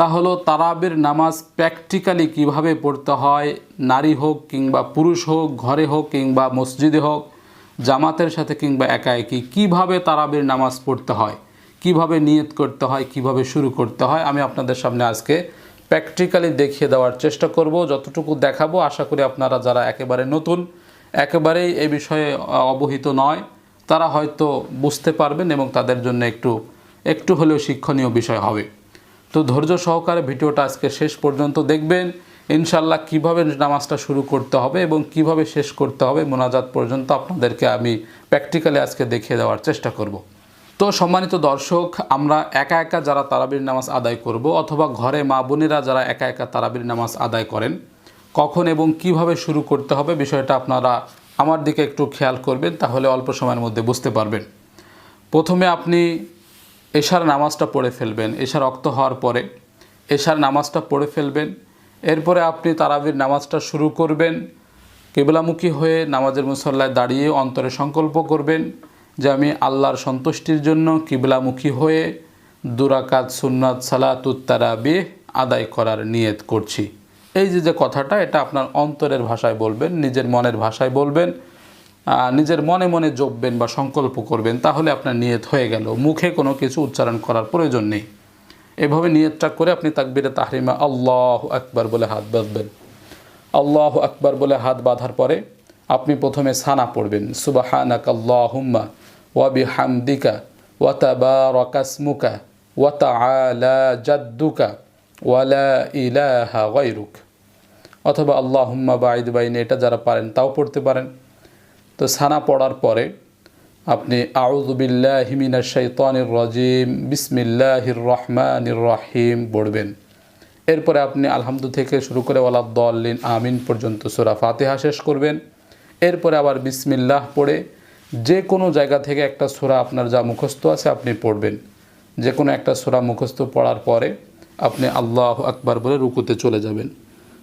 তা হলো তারাবির নামাজ প্র্যাকটিক্যালি কীভাবে পড়তে হয়, নারী হোক কিংবা পুরুষ হোক, ঘরে হোক কিংবা মসজিদে হোক, জামাতের সাথে কিংবা একা একই কীভাবে তারাবের নামাজ পড়তে হয়, কীভাবে নিয়ত করতে হয়, কীভাবে শুরু করতে হয়, আমি আপনাদের সামনে আজকে প্র্যাকটিক্যালি দেখিয়ে দেওয়ার চেষ্টা করব। যতটুকু দেখাবো, আশা করি আপনারা যারা একেবারে নতুন, একেবারেই এ বিষয়ে অবহিত নয়, তারা হয়তো বুঝতে পারবেন এবং তাদের জন্য একটু একটু হলেও শিক্ষণীয় বিষয় হবে। তো ধৈর্য সহকারে ভিডিওটা আজকে শেষ পর্যন্ত দেখবেন। ইনশাল্লাহ কীভাবে নামাজটা শুরু করতে হবে এবং কীভাবে শেষ করতে হবে মোনাজাত পর্যন্ত আপনাদেরকে আমি প্র্যাকটিক্যালি আজকে দেখিয়ে দেওয়ার চেষ্টা করব। তো সম্মানিত দর্শক, আমরা একা একা যারা তারাবির নামাজ আদায় করব অথবা ঘরে মা বোনেরা যারা একা একা তারাবির নামাজ আদায় করেন, কখন এবং কীভাবে শুরু করতে হবে বিষয়টা আপনারা আমার দিকে একটু খেয়াল করবেন, তাহলে অল্প সময়ের মধ্যে বুঝতে পারবেন। প্রথমে আপনি এশার নামাজটা পড়ে ফেলবেন, এশার রক্ত হওয়ার পরে। এশার নামাজটা পড়ে ফেলবেন, এরপরে আপনি তারাবির নামাজটা শুরু করবেন, কেবলামুখী হয়ে নামাজের মুসল্লায় দাঁড়িয়ে অন্তরে সংকল্প করবেন যে আমি আল্লাহর সন্তুষ্টির জন্য কিবলামুখী হয়ে দুরাকাত, সুন্নাত সালাতুত তারাবি আদায় করার নিয়ত করছি। এই যে যে কথাটা, এটা আপনার অন্তরের ভাষায় বলবেন, নিজের মনের ভাষায় বলবেন নিজের মনে মনে জপবেন বা সংকল্প করবেন, তাহলে আপনার নিয়ত হয়ে গেল। মুখে কোনো কিছু উচ্চারণ করার প্রয়োজন নেই। এভাবে নিয়তটা করে আপনি তাকবিরে তাহরিমা আল্লাহ আকবার বলে হাত বাঁধবেন। আল্লাহ আকবার বলে হাত বাঁধার পরে আপনি প্রথমে সানা পড়বেন। সুবাহানাক আল্লাহুম্মা ওয়া বিহামদিকা ওয়া তাবারাকাসমুকা ওয়া তাআলা জাদ্দুকা ওয়ালা ইলাহা গায়রুক। অথবা আল্লাহ আল্লাহুম্মা বাইদ বাইনে, এটা যারা পারেন তাও পড়তে পারেন। তো সানা পড়ার পরে আপনি আউজুবিল্লাহিমিনা শৈতানির রাজিম, বিসমিল্লাহির রহমানির রহিম পড়বেন। এরপরে আপনি আলহামদু থেকে শুরু করে ওয়ালাদ্দলিন আমিন পর্যন্ত সুরা ফাতেহা শেষ করবেন। এরপরে আবার বিসমিল্লাহ পড়ে যে কোনো জায়গা থেকে একটা সুরা আপনার যা মুখস্থ আছে আপনি পড়বেন। যে কোনো একটা সুরা মুখস্থ পড়ার পরে আপনি আল্লাহ আকবার বলে রুকুতে চলে যাবেন।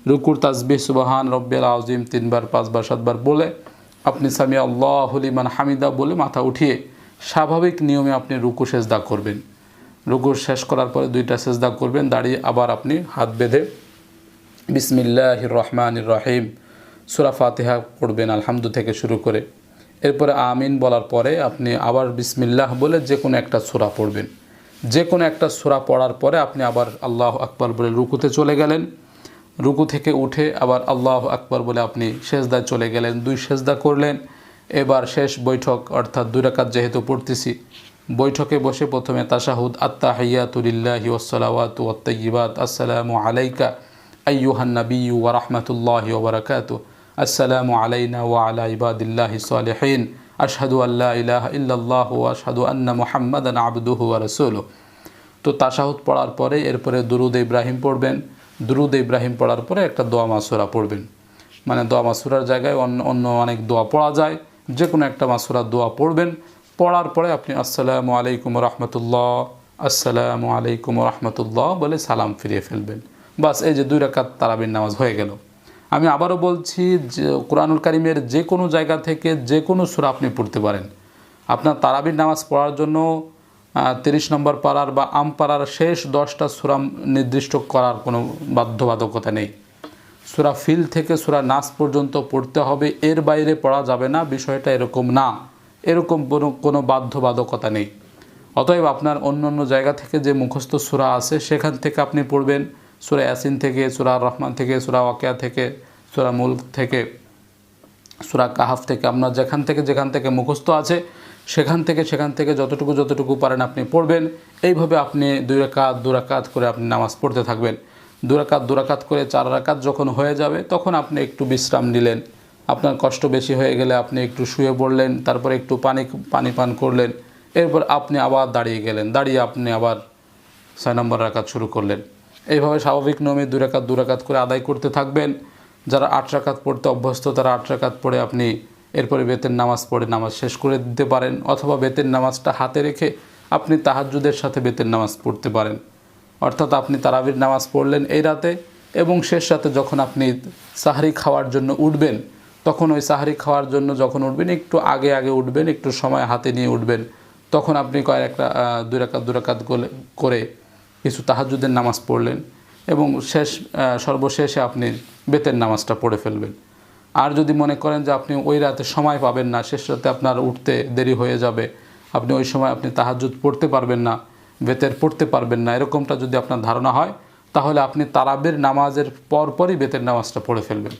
রুকুর তাসবিহ সুবাহান রব্বেল আজিম তিনবার, পাঁচবার, সাতবার বলে আপনি সামি আল্লাহ লিমান হামিদা বলে মাথা উঠিয়ে স্বাভাবিক নিয়মে আপনি রুকু সেজদা করবেন। রুকু শেষ করার পরে দুইটা সেজদা করবেন, দাঁড়িয়ে আবার আপনি হাত বেঁধে বিসমিল্লাহ রহমান রহিম সুরা ফাতেহা পড়বেন আলহামদু থেকে শুরু করে। এরপরে আমিন বলার পরে আপনি আবার বিসমিল্লাহ বলে যে কোনো একটা সুরা পড়বেন। যে কোনো একটা সুরা পড়ার পরে আপনি আবার আল্লাহ আকবর বলে রুকুতে চলে গেলেন। রুকু থেকে উঠে আবার আল্লাহ আকবর বলে আপনি সেজদায় চলে গেলেন, দুই সেজদা করলেন। এবার শেষ বৈঠক, অর্থাৎ দুই রাকাত যেহেতু পড়তেছি, বৈঠকে বসে প্রথমে তাশাহুদ আত্মা হাইয়াতুলিল্লাহি ওসলাওয়াত ওয়াত্তাইবাত আসসালামু আলাইকা আইয়ুহান নবী ওয়া রাহমাতুল্লাহি ওয়া বারাকাতু, আসসালামু আলাইনা ওয়া আলা ইবাদিল্লাহি সালিহিন, আশহাদু আল্লা ইলাহা ইল্লাল্লাহু ওয়া আশহাদু আন্না মুহাম্মাদান আবদুহু ওয়া রাসূলুহু। তো তাশাহুদ পড়ার পরে এরপরে দুরুদ ইব্রাহিম পড়বেন দুরুদ ইব্রাহিম পড়ার পরে একটা দোয়া মাসুরা পড়বেন। মানে দোয়া মাসুরার জায়গায় অন্য অন্য অনেক দোয়া পড়া যায়। যে কোনো একটা মাসুরার দোয়া পড়বেন। পড়ার পরে আপনি আসসালামু আলাইকুম রহমতুল্লাহ, আসসালামু আলাইকুম রহমতুল্লাহ বলে সালাম ফিরিয়ে ফেলবেন। বাস এই যে দুই রাকাত তারাবির নামাজ হয়ে গেল। আমি আবারও বলছি যে কোরআনুল কারিমের যে কোনো জায়গা থেকে যে কোনো সুরা আপনি পড়তে পারেন। আপনার তারাবির নামাজ পড়ার জন্য তিরিশ নম্বর পাড়ার বা আম পাড়ার শেষ দশটা সুরাম নির্দিষ্ট করার কোনো বাধ্যবাধকতা নেই। সুরা ফিল থেকে সুরা নাচ পর্যন্ত পড়তে হবে, এর বাইরে পড়া যাবে না, বিষয়টা এরকম না। এরকম কোনো কোনো বাধ্যবাধকতা নেই। অতএব আপনার অন্য অন্য জায়গা থেকে যে মুখস্থ সুরা আছে, সেখান থেকে আপনি পড়বেন। সুরা ইয়াসিন থেকে, সুরা রহমান থেকে, সুরা ওয়াকিয়া থেকে, সুরা মুল্ক থেকে, সুরা কাহাফ থেকে, আপনার যেখান থেকে যেখান থেকে মুখস্থ আছে সেখান থেকে সেখান থেকে যতটুকু যতটুকু পারেন আপনি পড়বেন। এইভাবে আপনি দুই রাকাত, দু রাকাত করে আপনি নামাজ পড়তে থাকবেন। দু রাকাত দু রাকাত করে চার রাকাত যখন হয়ে যাবে, তখন আপনি একটু বিশ্রাম নিলেন। আপনার কষ্ট বেশি হয়ে গেলে আপনি একটু শুয়ে পড়লেন, তারপরে একটু পানি পানি পান করলেন। এরপর আপনি আবার দাঁড়িয়ে গেলেন, দাঁড়িয়ে আপনি আবার ছয় নম্বর রাকাত শুরু করলেন। এইভাবে স্বাভাবিক নিয়মে দু রাকাত দু রাকাত করে আদায় করতে থাকবেন। যারা আট রাকাত পড়তে অভ্যস্ত, তারা আট রাকাত পড়ে আপনি এরপরে বেতের নামাজ পড়ে নামাজ শেষ করে দিতে পারেন, অথবা বেতের নামাজটা হাতে রেখে আপনি তাহাজ্জুদের সাথে বেতের নামাজ পড়তে পারেন। অর্থাৎ আপনি তারাবির নামাজ পড়লেন এই রাতে এবং শেষ রাতে যখন আপনি সাহারি খাওয়ার জন্য উঠবেন, তখন ওই সাহারি খাওয়ার জন্য যখন উঠবেন, একটু আগে আগে উঠবেন, একটু সময় হাতে নিয়ে উঠবেন, তখন আপনি কয়েক একটা দুই রাকাত, দু রাকাত করে কিছু তাহাজুদের নামাজ পড়লেন এবং শেষ সর্বশেষে আপনি বেতের নামাজটা পড়ে ফেলবেন। আর যদি মনে করেন যে আপনি ওই রাতে সময় পাবেন না, শেষ রাতে আপনার উঠতে দেরি হয়ে যাবে, আপনি ওই সময় আপনি তাহাজুদ পড়তে পারবেন না, বেতের পড়তে পারবেন না, এরকমটা যদি আপনার ধারণা হয়, তাহলে আপনি তারাবের নামাজের পরপরই বেতের নামাজটা পড়ে ফেলবেন।